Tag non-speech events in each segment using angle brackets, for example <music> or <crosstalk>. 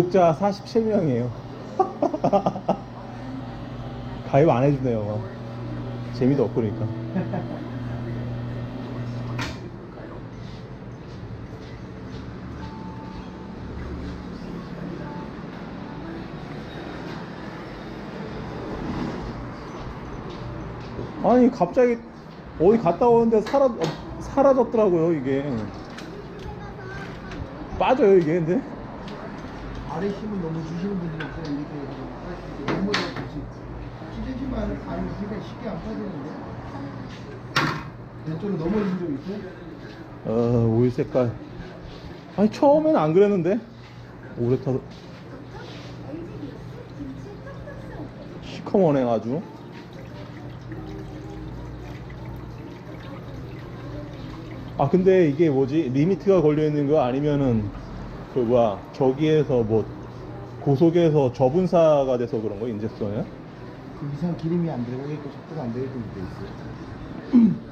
구독자 47명이에요. <laughs> 가입 안 해주네요. 막. 재미도 없고 그러니까. 아니 갑자기 어디 갔다 오는데 사라 어, 사라졌더라고요 이게 빠져요 이게 근데 아래 힘을 너무 주시는 분들이 있어요. 이렇게 하고 너무 좋지. 찢어지면 아니 그냥 쉽게 안 빠지는데. 왼쪽으로 넘어진 적 있어요? 어 오일 색깔 아니 처음에는 안 그랬는데 오래 타도 시커먼해 아주 아 근데 이게 뭐지 리미트가 걸려 있는 거 아니면은 그 뭐야 저기에서 뭐 고속에서 저분사가 돼서 그런 거 인젝션이야? 그 이상 기름이 안 들어가고 있고 속도가 안 되게끔 돼 있어요. <clears throat>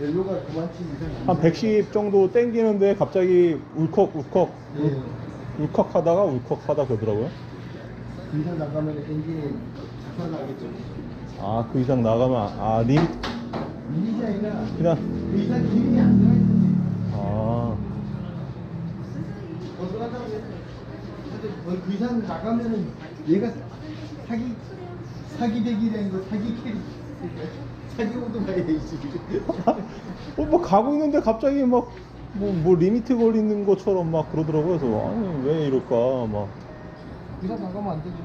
연료가 그만치 이상 안한110 정도 땡기는데 갑자기 울컥 울컥 네. 울컥 하다가 울컥 하다 그러더라고요 그 이상 나가면 엔진이 작살 나겠죠. 아그 이상 나가면 아 리미트 미니지 아니라 그냥 그 이상 기름이 안 들어가 있는 아 벗어난다고 해서 거의 그 이상 나가면은 얘가 사기 사기대기 된거 사기 캐리 사기 오토바이 되지. 어, 뭐 가고 있는데 갑자기 막 뭐 뭐 리미트 걸리는 것처럼 막 그러더라고요. 그래서 아니 왜 이럴까 막. 그 이상 나가면 안 되죠.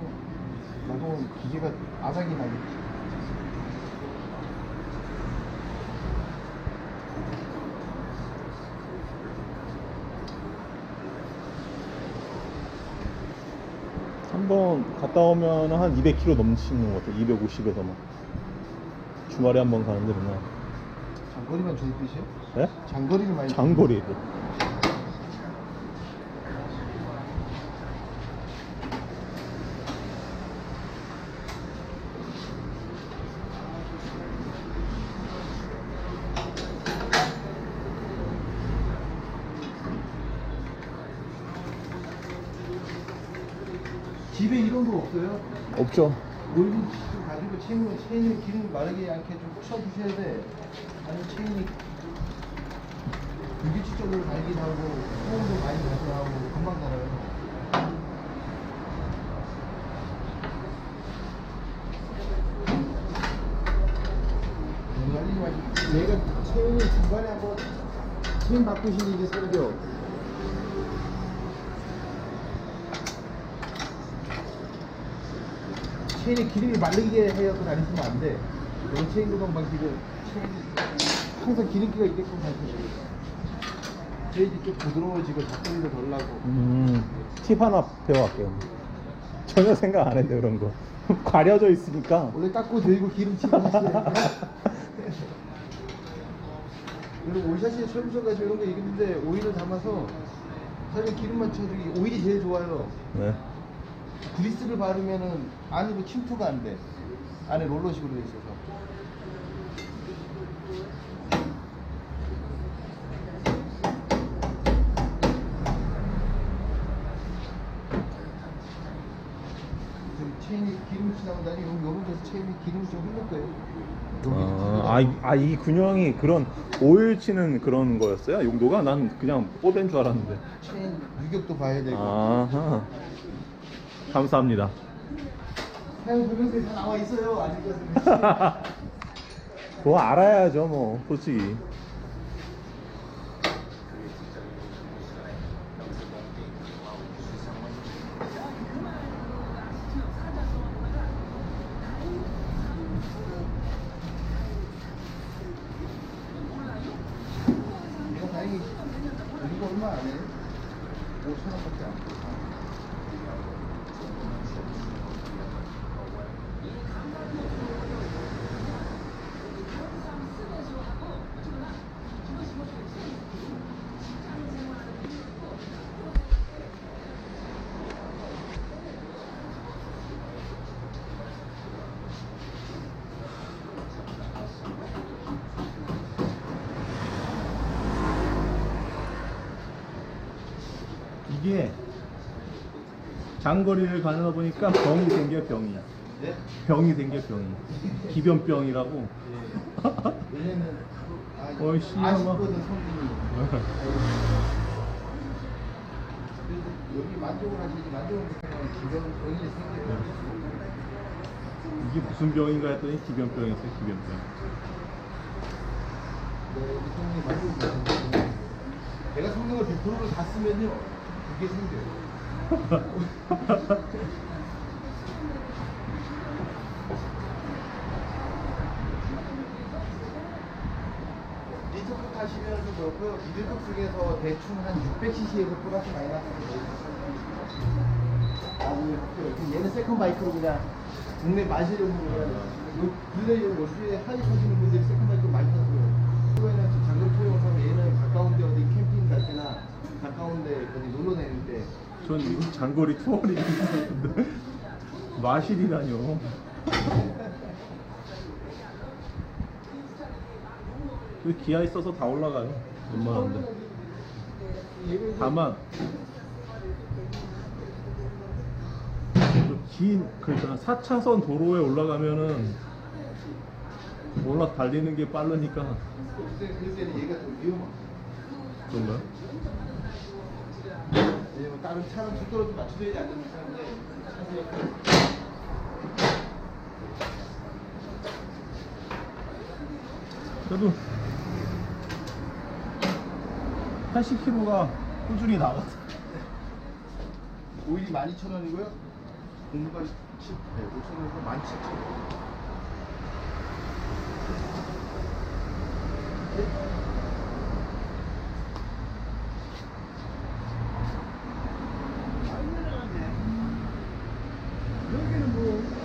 나가면 기계가 아삭이 나겠지 한번 갔다 오면 한 200km 넘치는 것 같아요. 250에서 막 주말에 한 번 가는데 그냥 장거리만 좋은 뜻이에요? 네? 장거리를 많이 장거리 집에 이런 거 없어요? 없죠. 좀 가지고 체인을 체인을 기름 마르지 않게 좀 쳐주셔야 돼. 아니 체인이 유기축적으로 달긴 하고 소음도 많이 가져가고 금방 달아요. 얘가 체인이 중간에 한번 체인 바꾸신 일이 생겨. 체인에 기름이 마르게 해서 다니시면 안 돼. 여기 체인 구동 방식은 체인이 항상 기름기가 있게끔 다니셔야 돼. 체인이 좀 부드러워지고 작동도 덜 나고. 음, 팁 하나 배워갈게요. 전혀 생각 안 했는데 그런 거. <laughs> 가려져 있으니까. 원래 닦고 들고 기름치고 하시니까. 그리고 올샷이 철부서가지고 이런 거 얘기했는데 오일을 담아서 사실 기름만 쳐주기 오일이 제일 좋아요. 네. 그리스를 바르면은 안으로 침투가 안 돼. 안에 롤러식으로 돼 있어서. 그 체인이 기름이 나오다니 여기 요런 데서 체인이 기름이 좀 흘릴 거예요. 아, 아, 이- 아, 이 균형이 그런 오일 치는 그런 거였어요? 용도가? 난 그냥 뽀댄 줄 알았는데. 체인 유격도 봐야 되고. 아하. 감사합니다. 다 나와 있어요. 아직까지는. <laughs> 뭐 알아야죠, 뭐, 솔직히. 이게 장거리를 가다 보니까 병이 생겨 병이 네? 병이 생겨 병이. 기변병이라고. 왜냐면 아, 어이, 성분이. 그래서 여기 만족을 하시지 만족을 못하면 기변 병이 생겨요. 이게 무슨 병인가 했더니 기변병이었어요 기변병. 네, 만족을 내가 성능을 100%를 다 쓰면요 그게 생겨요. <laughs> 리터급 타시면 좀 그렇고요. 미들급 중에서 대충 한 600cc에서 플러스 마이너스. 얘는 세컨 바이크로 그냥 국내 그냥 요 근래 요 요즘에 하이 타시는 분들이 세컨 바이크 많이 타고요. 그거에는 사면 얘는 가까운데 어디 캠핑 갈 때나 가까운데 어디 놀러 다닐 때 전 이거 장거리 투어링 했는데 마실이라뇨. 그 기아 있어서 다 올라가요? 웬만한데. 다만 그긴 그러니까 4차선 도로에 올라가면은 올라 달리는 게 빠르니까. 그때 그때는 얘가 좀 위험한. 그런가? 왜냐면 다른 차랑 속도를 좀 맞춰줘야지 안 되는 차인데 차들이 그래도 80km가 꾸준히 나가서 오일이 12,000원이고요. 공부가 7, 네, 5,000원에서 17,000원. 여기는 뭐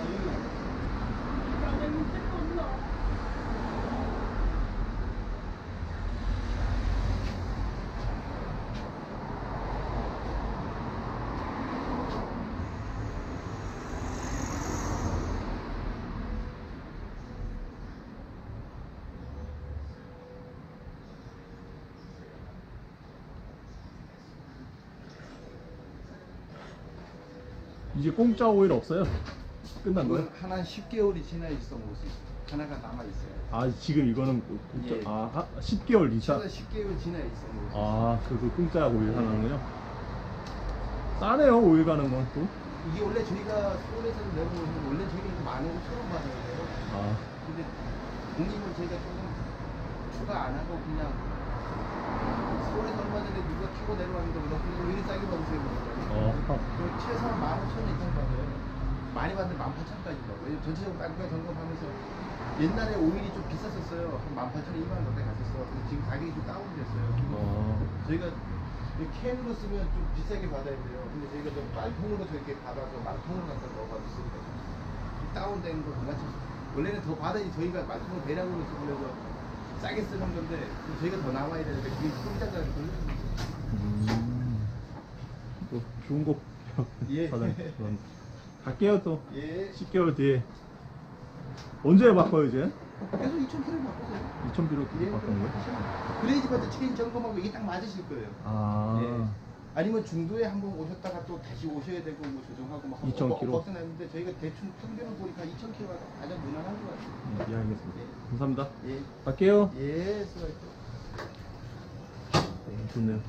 이제 공짜 오일 없어요? 끝난 거예요? 이건 하나 10개월이 지나 있어 모습 하나가 남아 있어요. 아 지금 이거는 공짜 예. 아 하- 10개월 이상 하나 10개월 지나 있어 모습. 아 그래서 공짜 오일 하나는요? 싸네요 오일 가는 건 또. 이게 원래 저희가 서울에서 내보면 원래 저희가 만 원, 천원 받아요. 아 근데 공임을 저희가 조금 추가 안 하고 그냥 얼마 전에 누가 키고 내려왔는데 너 그냥 왜 싸게 받으세요? 어. 그 최소한 만 오천 원 이상 받아요. 많이 받는데 만 팔천까지. 왜냐면 전체적으로 땅가 점검하면서 옛날에 오일이 좀 비쌌었어요. 한 만 팔천 원, 이만 원 가까이 갔었어. 근데 지금 가격이 좀 다운됐어요. 어. 저희가 이 캔으로 쓰면 좀 비싸게 받아야 돼요. 근데 저희가 좀 말통으로 저렇게 받아서 말통으로 갖다 넣어가지고 다운된 거 같이 원래는 더 받아야지 저희가 말통을 대량으로 쓰고 그래서 싸게 쓰는 건데 저희가 더 나와야 되는데 그게 걸리는 거죠. 음. 또 좋은 거 예. <laughs> 사장님. 그럼 갈게요 또. 예. 10개월 뒤에. 언제 바꿔요 이제? 계속 2,000km 바꾸세요. 2000km 예. 바꾼 거예요? 그래야지 먼저 체인 점검하고 이게 딱 맞으실 거예요. 아. 예. 아니면 중도에 한 번 오셨다가 또 다시 오셔야 되고 뭐 조정하고 막 2,000km? 벗어났는데 저희가 대충 평균을 보니까 2,000km가 가장 무난한 것 같아요. 예, 알겠습니다. 감사합니다. 예. 갈게요. 예, 수고하셨습니다. 네, 좋네요.